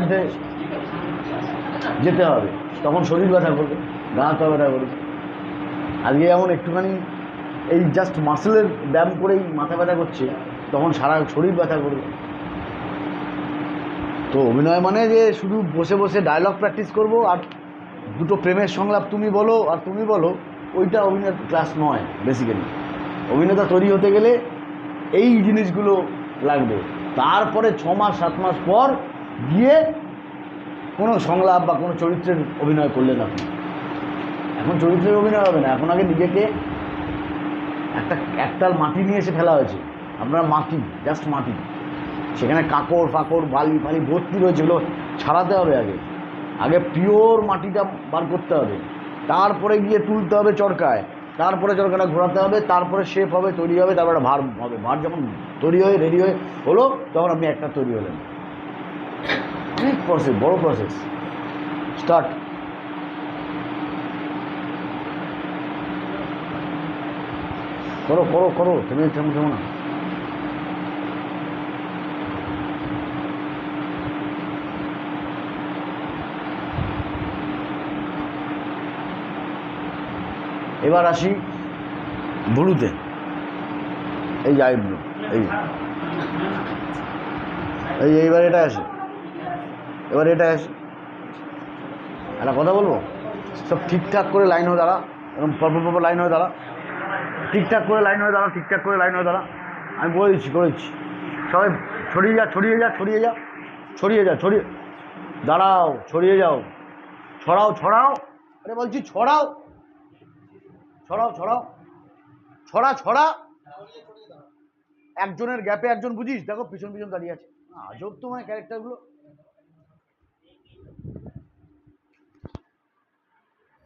মধ্যে যেতে হবে। তখন শরীর ব্যথা করবে, গা হাত ব্যথা করবে। আজকে যেমন একটুখানি এই জাস্ট মাসেলের ব্যায়াম করেই মাথা ব্যথা করছে, তখন সারা শরীর ব্যথা করবে। তো অভিনয় মানে যে শুধু বসে বসে ডায়লগ প্র্যাকটিস করব আর দুটো প্রেমের সংলাপ তুমি বলো আর তুমি বলো, ওইটা অভিনয়ের ক্লাস নয় বেসিক্যালি অভিনেতা তৈরি হতে গেলে এই জিনিসগুলো লাগবে। তারপরে ছ মাস, সাত মাস পর গিয়ে কোনো সংলাপ বা কোনো চরিত্রের অভিনয় করলেন আপনি। এখন চরিত্রের অভিনয় হবে না, এখন আগে নিজেকে একটা একটাল মাটি নিয়ে এসে ফেলা হয়েছে। আপনার মাটি জাস্ট মাটি। সেখানে কাকড়, ফাকড়, বালি, ফালি ভর্তি রয়েছে, এগুলো ছাড়াতে হবে আগে। আগে পিওর মাটিটা বার করতে হবে। তারপরে গিয়ে তুলতে হবে চরকায়। তারপরে চরকাটা ঘোরাতে হবে, তারপরে শেপ হবে, তৈরি হবে, তারপরে ভার হবে। ভার যখন তৈরি হয়ে রেডি হয়ে হলো, তখন আপনি একটা তৈরি হলেন। অনেক প্রসেস বড় প্রসেস স্টার্ট করো করো করো তুমি থেমো থেমো না এবার আসি ব্লুতে এই যে এই এইবার এটা আসে। এবার এটা একটা কথা বলব? সব ঠিকঠাক করে লাইন হয়ে দাঁড়া। এরকম পরপর পরপর লাইন হয়ে দাঁড়া। ঠিকঠাক করে লাইন হয়ে দাঁড়া, ঠিকঠাক করে লাইন হয়ে দাঁড়া। আমি বলে দিচ্ছি করে দিচ্ছি। সবাই ছড়িয়ে যা ছড়িয়ে যা ছড়িয়ে যা ছড়িয়ে যা, ছড়িয়ে দাঁড়াও, ছড়িয়ে যাও। ছড়াও ছড়াও। আরে বলছি ছড়াও। ছড়াও ছড়াও। ছড়া ছড়া। একজনের গ্যাপে একজন বুঝিস? দেখো পিছন পিছন দাঁড়িয়ে আছে। আজব তো মানে ক্যারেক্টারগুলো